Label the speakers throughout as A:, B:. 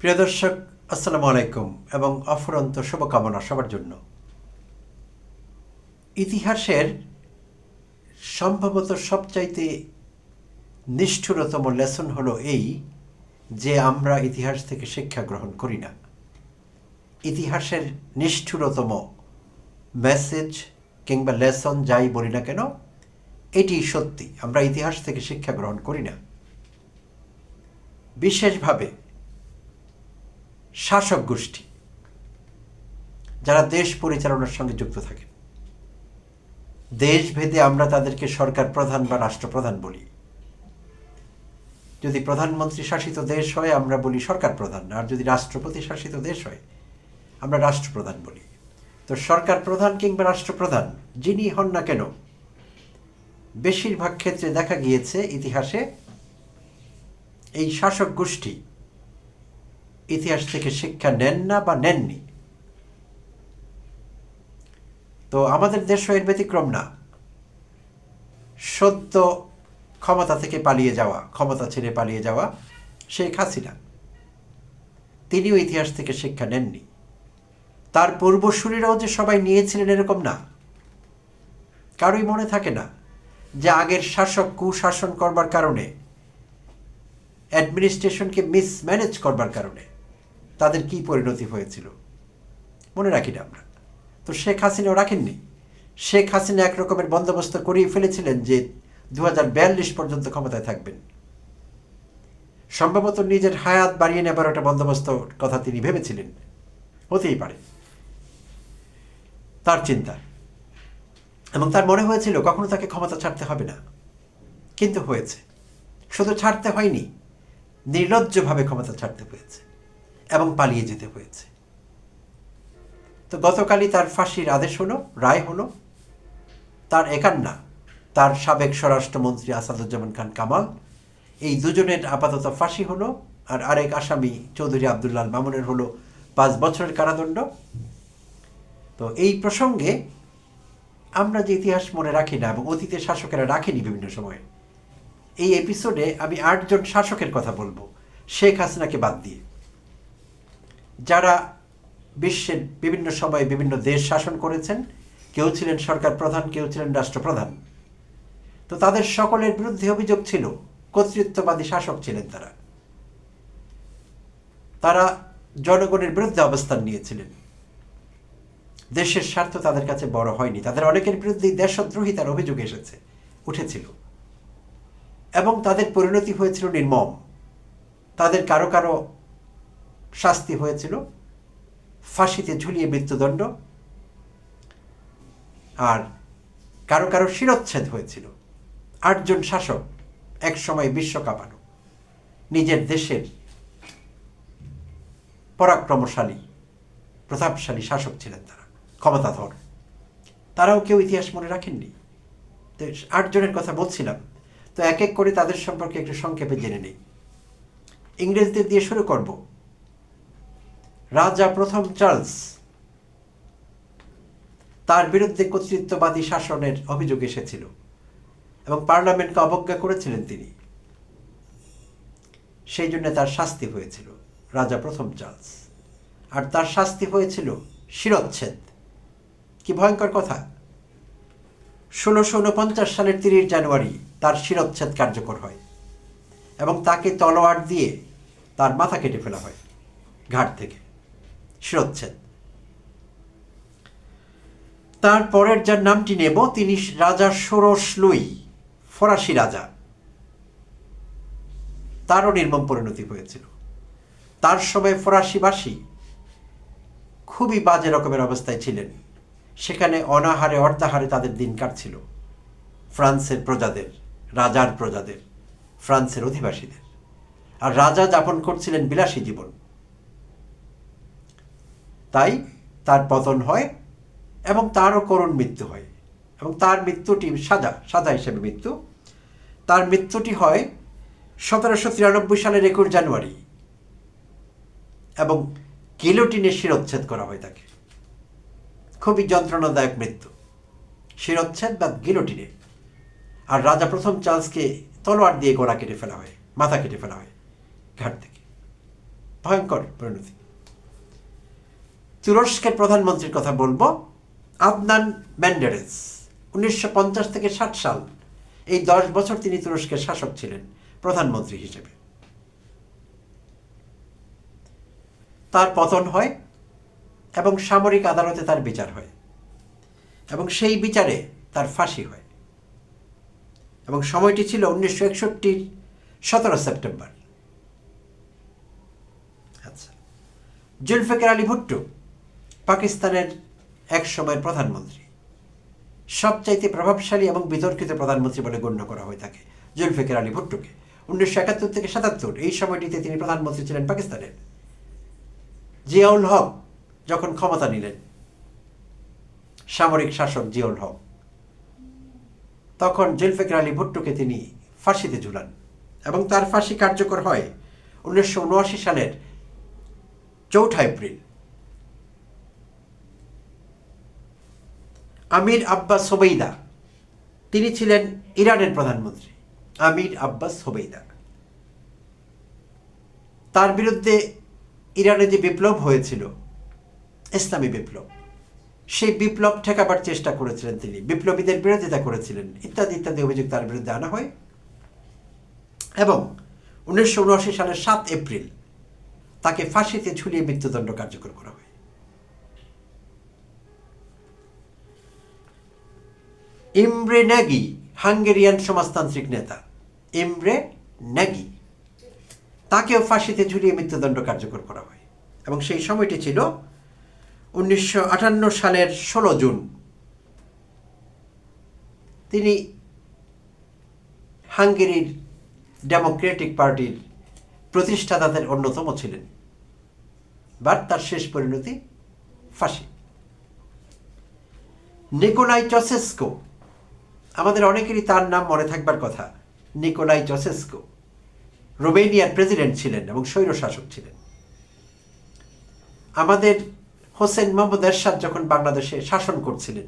A: প্রিয় দর্শক, আসসালামু আলাইকুম এবং অফুরন্ত শুভকামনা সবার জন্য। ইতিহাসের সম্ভবত সবচাইতে নিষ্ঠুরতম লেসন হলো এই যে আমরা ইতিহাস থেকে শিক্ষা গ্রহণ করি না। ইতিহাসের নিষ্ঠুরতম মেসেজ কিংবা লেসন যাই বলি না কেন, এটি সত্যি, আমরা ইতিহাস থেকে শিক্ষা গ্রহণ করি না। বিশেষভাবে শাসক গোষ্ঠী, যারা দেশ পরিচালনার সঙ্গে যুক্ত থাকেন দেশভেদে আমরা তাদেরকে সরকার প্রধান বা রাষ্ট্রপ্রধান বলি। যদি প্রধানমন্ত্রী শাসিত দেশ হয়, আমরা বলি সরকার প্রধান, আর যদি রাষ্ট্রপতি শাসিত দেশ হয়, আমরা রাষ্ট্রপ্রধান বলি। তো সরকার প্রধান কিংবা রাষ্ট্রপ্রধান, যিনি হন না কেন, বেশিরভাগ ক্ষেত্রে দেখা গিয়েছে ইতিহাসে এই শাসক গোষ্ঠী ইতিহাস থেকে শিক্ষা নেন না বা নেননি। তো আমাদের দেশও এর ব্যতিক্রম না। সদ্য ক্ষমতা থেকে পালিয়ে যাওয়া, ক্ষমতা ছেড়ে পালিয়ে যাওয়া শেখ হাসিনা। তিনিও ইতিহাস থেকে শিক্ষা নেননি। তার পূর্বসূরীরাও যে সবাই নিয়েছিলেন এরকম না। কারোই মনে থাকে না যে আগের শাসক কুশাসন করবার কারণে অ্যাডমিনিস্ট্রেশনকে মিসম্যানেজ করবার কারণে। তাদের কি পরিণতি হয়েছিল? মনে রাখি না আমরা। তো শেখ হাসিনাও রাখেননি। শেখ হাসিনা এক রকমের বন্দোবস্ত করিয়ে ফেলেছিলেন যে দু হাজার বিয়াল্লিশ পর্যন্ত ক্ষমতায় থাকবেন। সম্ভবত নিজের হায়াত বাড়িয়ে নেবার একটা বন্দোবস্ত কথা তিনি ভেবেছিলেন। হতেই পারে। তার চিন্তা। এবং তার মনে হয়েছিল কখনো তাকে ক্ষমতা ছাড়তে হবে না। কিন্তু হয়েছে। শুধু ছাড়তে হয়নি, নির্লজ্জভাবে ক্ষমতা ছাড়তে হয়েছে। এবং পালিয়ে যেতে হয়েছে। তো গতকালই তার ফাঁসির আদেশ হলো, রায় হলো, তার একার না তার সাবেক স্বরাষ্ট্রমন্ত্রী আসাদুজ্জামান খান কামাল, এই দুজনের আপাতত ফাঁসি হলো, আর আরেক আসামি চৌধুরী আবদুল্লাল মামুনের হলো পাঁচ বছরের কারাদণ্ড। তো এই প্রসঙ্গে আমরা যে ইতিহাস মনে রাখি না এবং অতীতের শাসকেরা রাখেনি বিভিন্ন সময়ে, এই এপিসোডে আমি আটজন শাসকের কথা বলব, শেখ হাসিনাকে বাদ দিয়ে। যারা বিশ্বের বিভিন্ন সময়ে বিভিন্ন দেশ শাসন করেছেন, কেউ ছিলেন সরকার প্রধান, কেউ ছিলেন রাষ্ট্রপ্রধান। তো তাদের সকলের বিরুদ্ধে অভিযোগ ছিল, কর্তৃত্ববাদী শাসক ছিলেন তারা। তারা জনগণের বিরুদ্ধে অবস্থান নিয়েছিলেন। দেশের স্বার্থ তাদের কাছে বড় হয়নি। তাদের অনেকের বিরুদ্ধেই দেশদ্রোহিতার অভিযোগ এসেছে, উঠেছিল। এবং তাদের পরিণতি হয়েছিল নির্মম। তাদের কারও কারও শাস্তি হয়েছিল। ফাঁসিতে ঝুলিয়ে মৃত্যুদণ্ড। আর কারও কারও শিরচ্ছেদ হয়েছিল। আটজন শাসক এক সময় বিশ্ব কাঁপানো। নিজের দেশের পরাক্রমশালী, প্রতাপশালী শাসক ছিলেন তারা, ক্ষমতাধর। তারাও কেউ ইতিহাস মনে রাখেননি। তো আটজনের কথা বলছিলাম। তো এক এক করে তাদের সম্পর্কে একটু সংক্ষেপে জেনে নেই। ইংরেজদের দিয়ে শুরু করব। রাজা প্রথম চার্লস তার বিরুদ্ধে কর্তৃত্ববাদী শাসনের অভিযোগ এসেছিল এবং পার্লামেন্টকে অবজ্ঞা করেছিলেন তিনি। সেই জন্য তার শাস্তি হয়েছিল রাজা প্রথম চার্লস। আর তার শাস্তি হয়েছিল শিরচ্ছেদ কি ভয়ঙ্কর কথা। ষোলোশো উনপঞ্চাশ সালের তিরিশ জানুয়ারি তার শিরচ্ছেদ কার্যকর হয় এবং তাকে তলোয়ার দিয়ে তার মাথা কেটে ফেলা হয় ঘাট থেকে। শিরচ্ছেদ তার পরের যার নামটি নেব, তিনি রাজা ষোড়শ লুই, ফরাসি রাজা। তারও নির্মম পরিণতি হয়েছিল। তার সময় ফরাসিবাসী খুবই বাজে রকমের অবস্থায় ছিলেন। সেখানে অনাহারে অর্ধাহারে তাদের দিন কাটছিল। ফ্রান্সের প্রজাদের, রাজার প্রজাদের, ফ্রান্সের অধিবাসীদের। আর রাজা যাপন করছিলেন বিলাসী জীবন। তাই তার পতন হয় এবং তারও করুণ মৃত্যু হয়। এবং তার মৃত্যুটি সাদা সাদা হিসেবে মৃত্যু। তার মৃত্যুটি হয় সতেরোশো তিরানব্বই সালের একুশ জানুয়ারি এবং গিলোটিনে শিরোচ্ছেদ করা হয় তাকে। খুবই যন্ত্রণাদায়ক মৃত্যু। শিরোচ্ছেদ বা গিলোটিনে। আর রাজা প্রথম চার্লসকে তলোয়ার দিয়ে গোড়া কেটে ফেলা হয়, মাথা কেটে ফেলা হয়, ঘাট থেকে। ভয়ঙ্কর পরিণতি। তুরস্কের প্রধানমন্ত্রীর কথা বলব, আদনান ম্যান্ডারেস উনিশশো পঞ্চাশ থেকে ষাট সাল, এই দশ বছর তিনি তুরস্কের শাসক ছিলেন, প্রধানমন্ত্রী হিসেবে। তার পতন হয় এবং সামরিক আদালতে তার বিচার হয় এবং সেই বিচারে তার ফাঁসি হয়। এবং সময়টি ছিল উনিশশো একষট্টির সতেরো সেপ্টেম্বর। আচ্ছা। জুলফিকার আলী ভুট্টো পাকিস্তানের এক সময়ের প্রধানমন্ত্রী। সবচাইতে প্রভাবশালী এবং বিতর্কিত প্রধানমন্ত্রী বলে গণ্য করা হয়ে থাকে জুলফিকার আলী ভুট্টোকে। উনিশশো একাত্তর থেকে সাতাত্তর, এই সময়টিতে তিনি প্রধানমন্ত্রী ছিলেন পাকিস্তানের। জিয়াউল হক যখন ক্ষমতা নিলেন, সামরিক শাসক জিয়াউল হক, তখন জুলফিকার আলী ভুট্টোকে তিনি ফাঁসিতে ঝুলান এবং তার ফাঁসি কার্যকর হয় উনিশশো উনআশি সালের চৌঠা এপ্রিল। আমির আব্বাস হোবেইদা। তিনি ছিলেন ইরানের প্রধানমন্ত্রী। আমির আব্বাস হোবেইদা। তার বিরুদ্ধে ইরানে যে বিপ্লব হয়েছিল, ইসলামী বিপ্লব, সেই বিপ্লব ঠেকাবার চেষ্টা করেছিলেন তিনি। বিপ্লবীদের বিরোধিতা করেছিলেন। ইত্যাদি ইত্যাদি অভিযোগ তার বিরুদ্ধে আনা হয়। এবং উনিশশো উনআশি সালের সাত এপ্রিল তাকে ফাঁসিতে ঝুলিয়ে মৃত্যুদণ্ড কার্যকর করা হয়। ইমরে ন্যাগি হাঙ্গেরিয়ান সমাজতান্ত্রিক নেতা। ইমরে ন্যাগি তাকেও ফাঁসিতে ঝুলিয়ে মৃত্যুদণ্ড কার্যকর করা হয়। এবং সেই সময়টি ছিল উনিশশো আটান্ন সালের ষোলো জুন। তিনি হাঙ্গেরির ডেমোক্রেটিক পার্টির প্রতিষ্ঠাতাদের অন্যতম ছিলেন। বাট তার শেষ পরিণতি ফাঁসি। নিকোলাই চসেস্কো আমাদের অনেকেরই তার নাম মনে থাকবার কথা। নিকোলাই চসেস্কো রোমেনিয়ার প্রেসিডেন্ট ছিলেন এবং স্বৈরশাসক ছিলেন। আমাদের হোসেন মোহাম্মদ এরশাদ যখন বাংলাদেশে শাসন করছিলেন,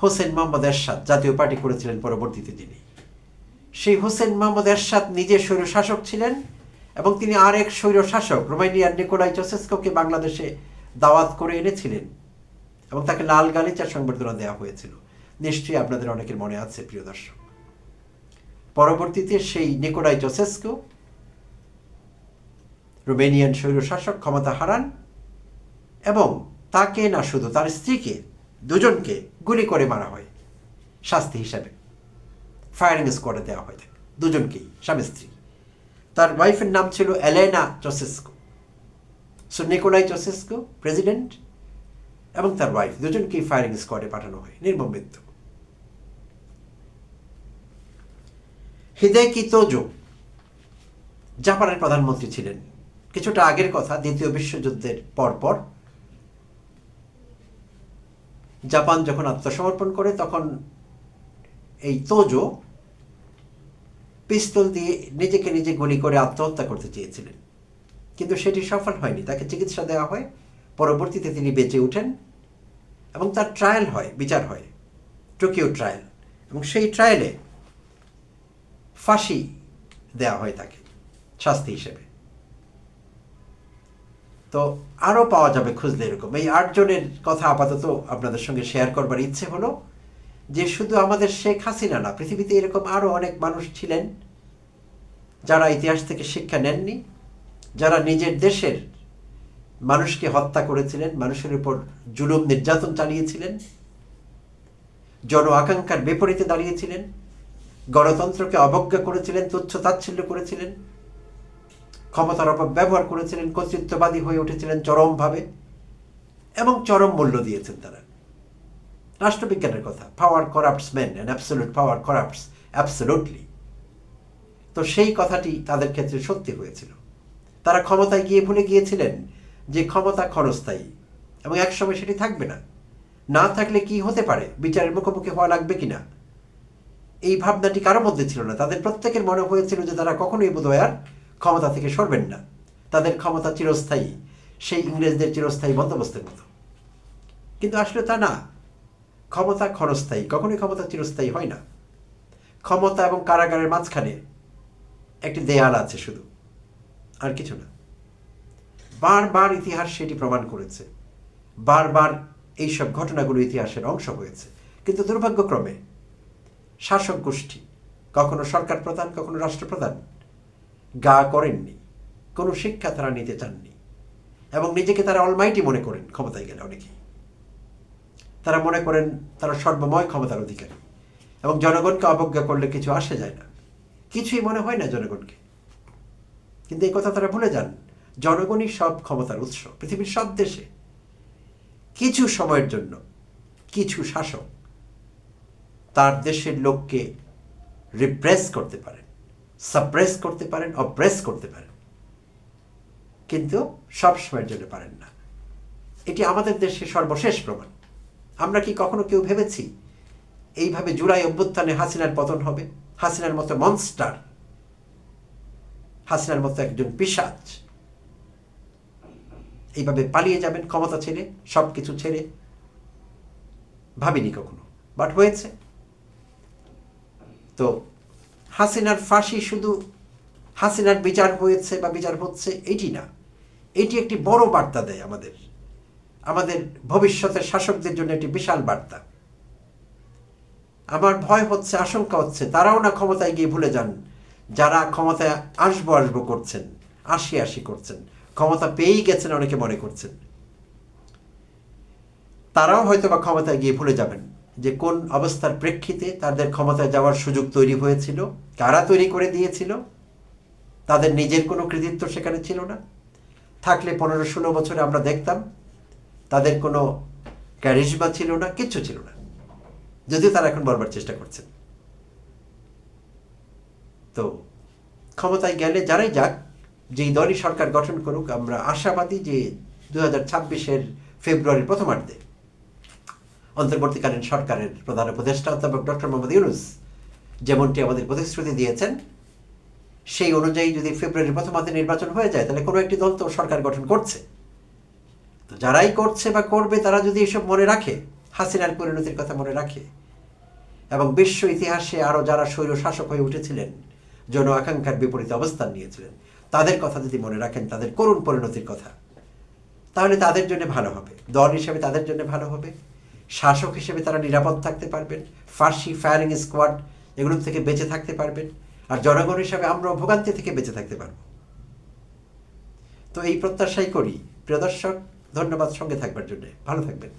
A: হোসেন মোহাম্মদ এরশাদ জাতীয় পার্টি করেছিলেন পরবর্তীতে তিনি। সেই হোসেন মোহাম্মদ এরশাদ নিজে স্বৈরশাসক ছিলেন এবং তিনি আরেক স্বৈরশাসক রোমানিয়ার নিকোলাই চসেস্কোকে বাংলাদেশে দাওয়াত করে এনেছিলেন। এবং তাকে লাল গালিচার সংবর্ধনা দেওয়া হয়েছিল। নিশ্চয়ই আপনাদের অনেকের মনে আছে, প্রিয় দর্শক। পরবর্তীতে সেই নিকোলাই চসেস্কো রোমেনিয়ান স্বৈরশাসক ক্ষমতা হারান এবং তাকে না শুধু তার স্ত্রীকে, দুজনকে গুলি করে মারা হয়। শাস্তি হিসাবে ফায়ারিং স্কোয়াডে দেওয়া হয় থাকে দুজনকেই, স্বামী, স্ত্রী। তার ওয়াইফের নাম ছিল Elena Ceausescu so Nicolae Ceausescu president এবং তার ওয়াইফ দুজনকেই ফায়ারিং স্কোয়াডে পাঠানো হয়, নির্মম মৃত্যু হিদেকি তোজো জাপানের প্রধানমন্ত্রী ছিলেন। কিছুটা আগের কথা, দ্বিতীয় বিশ্বযুদ্ধের পরপর জাপান যখন আত্মসমর্পণ করে, তখন এই তোজো পিস্তল দিয়ে নিজেকে নিজে গুলি করে আত্মহত্যা করতে চেয়েছিলেন। কিন্তু সেটি সফল হয়নি, তাকে চিকিৎসা দেওয়া হয়। পরবর্তীতে তিনি বেঁচে ওঠেন এবং তার ট্রায়াল হয়, বিচার হয় টোকিও ট্রায়াল এবং সেই ট্রায়ালে ফাঁসি দেওয়া হয় তাকে, শাস্তি হিসেবে। তো আরও পাওয়া যাবে খুঁজলে এরকম। এই আটজনের কথা আপাতত আপনাদের সঙ্গে শেয়ার করবার ইচ্ছে হলো যে শুধু আমাদের শেখ হাসিনা না, পৃথিবীতে এরকম আরও অনেক মানুষ ছিলেন যারা ইতিহাস থেকে শিক্ষা নেননি, যারা নিজের দেশের মানুষকে হত্যা করেছিলেন, মানুষের উপর জুলুম নির্যাতন চালিয়েছিলেন, জন আকাঙ্ক্ষার বিপরীতে দাঁড়িয়েছিলেন, গণতন্ত্রকে অবজ্ঞা করেছিলেন, তুচ্ছ তাচ্ছিল্য করেছিলেন, ক্ষমতার অপব্যবহার করেছিলেন, কর্তৃত্ববাদী হয়ে উঠেছিলেন চরমভাবে এবং চরম মূল্য দিয়েছেন তারা। রাষ্ট্রবিজ্ঞানের কথা power corrupts men and absolute power corrupts absolutely তো সেই কথাটি তাদের ক্ষেত্রে সত্যি হয়েছিল। তারা ক্ষমতায় গিয়ে ভুলে গিয়েছিলেন যে ক্ষমতা ক্ষণস্থায়ী এবং একসময় সেটি থাকবে না। না থাকলে কি হতে পারে? বিচারের মুখোমুখি হওয়া লাগবে কিনা এই ভাবনাটি কারও মধ্যে ছিল না। তাদের প্রত্যেকের মনে হয়েছিল যে তারা কখনোই বোধহয় আর ক্ষমতা থেকে সরবেন না। তাদের ক্ষমতা চিরস্থায়ী, সেই ইংরেজদের চিরস্থায়ী বন্দোবস্তের মতো। কিন্তু আসলে তা না। ক্ষমতা ক্ষণস্থায়ী, কখনোই ক্ষমতা চিরস্থায়ী হয় না। ক্ষমতা এবং কারাগারের মাঝখানে একটি দেয়াল আছে শুধু, আর কিছু না। বারবার ইতিহাস সেটি প্রমাণ করেছে। বারবার এইসব ঘটনাগুলো ইতিহাসের অংশ হয়েছে। কিন্তু দুর্ভাগ্যক্রমে শাসক গোষ্ঠী, কখনো সরকার প্রধান, কখনো রাষ্ট্রপ্রধান, গা করেননি। কোনো শিক্ষা তারা নিতে চাননি। এবং নিজেকে তারা অলমাইটি মনে করেন, ক্ষমতায় গেলে অনেকেই। তারা মনে করেন তারা সর্বময় ক্ষমতার অধিকারী। এবং জনগণকে অবজ্ঞা করলে কিছু আসে যায় না। কিছুই মনে হয় না জনগণকে। কিন্তু এই কথা তারা ভুলে যান। জনগণই সব ক্ষমতার উৎস, পৃথিবীর সব দেশে। কিছু সময়ের জন্য কিছু শাসক তার দেশের লোককে রিপ্রেস করতে পারেন সাপ্রেস করতে পারেন অপ্রেস করতে পারেন। কিন্তু সব সময়ের জন্য পারেন না। এটি আমাদের দেশে সর্বশেষ প্রমাণ। আমরা কি কখনো কেউ ভেবেছি এইভাবে জুলাই অভ্যুত্থানে হাসিনার পতন হবে? হাসিনার মতো মনস্টার হাসিনার মতো একজন পিসাচ এইভাবে পালিয়ে যাবেন ক্ষমতা ছেড়ে সব কিছু ছেড়ে। ভাবিনি কখনো বাট হয়েছে। তো হাসিনার ফাঁসি শুধু হাসিনার বিচার হয়েছে বা বিচার হচ্ছে, এটি না। এটি একটি বড় বার্তা দেয় আমাদের। আমাদের ভবিষ্যতের শাসকদের জন্য একটি বিশাল বার্তা। আমার ভয় হচ্ছে, আশঙ্কা হচ্ছে, তারাও না ক্ষমতায় গিয়ে ভুলে যান। যারা ক্ষমতায় আসব আসব করছেন আশি আশি করছেন। ক্ষমতা পেয়েই গেছেন অনেকে মনে করছেন। তারাও হয়তো বা ক্ষমতায় গিয়ে ভুলে যাবেন যে কোন অবস্থার প্রেক্ষিতে তাদের ক্ষমতায় যাওয়ার সুযোগ তৈরি হয়েছিল, কারা তৈরি করে দিয়েছিল, তাদের নিজের কোনো কৃতিত্ব সেখানে ছিল না। থাকলে পনেরো ষোলো বছরে আমরা দেখতাম, তাদের কোনো ক্যারিজমা ছিল না, কিচ্ছু ছিল না। যদিও তারা এখন বলবার চেষ্টা করছেন। তো ক্ষমতায় গেলে যারাই যাক যেই দলই সরকার গঠন করুক, আমরা আশাবাদী যে দু হাজার ছাব্বিশের ফেব্রুয়ারির প্রথমার্ধে অন্তর্বর্তীকালীন সরকারের প্রধান উপদেষ্টা অধ্যাপক ডক্টর মোহাম্মদ ইউনুস যেমনটি আমাদের প্রতিশ্রুতি দিয়েছেন, সেই অনুযায়ী যদি ফেব্রুয়ারির প্রথমার্ধে নির্বাচন হয়ে যায়, তাহলে কোনো একটি দল তো সরকার গঠন করছে। তো যারাই করছে বা করবে, তারা যদি এসব মনে রাখে, হাসিনার পরিণতির কথা মনে রাখে, এবং বিশ্ব ইতিহাসে আরও যারা স্বৈর শাসক হয়ে উঠেছিলেন, জন আকাঙ্ক্ষার বিপরীতে অবস্থান নিয়েছিলেন তাদের কথা যদি মনে রাখেন, তাদের করুণ পরিণতির কথা, তাহলে তাদের জন্য ভালো হবে। দল হিসেবে তাদের জন্য ভালো হবে। শাসক হিসেবে তারা নিরাপদ থাকতে পারবেন। ফার্সি ফায়ারিং স্কোয়াড এগুলো থেকে বেঁচে থাকতে পারবেন। আর জনগণ হিসাবে আমরা ভোগান্তি থেকে বেঁচে থাকতে পারব। তো এই প্রত্যাশাই করি। প্রিয় দর্শক, ধন্যবাদ সঙ্গে থাকবার জন্য। ভালো থাকবেন।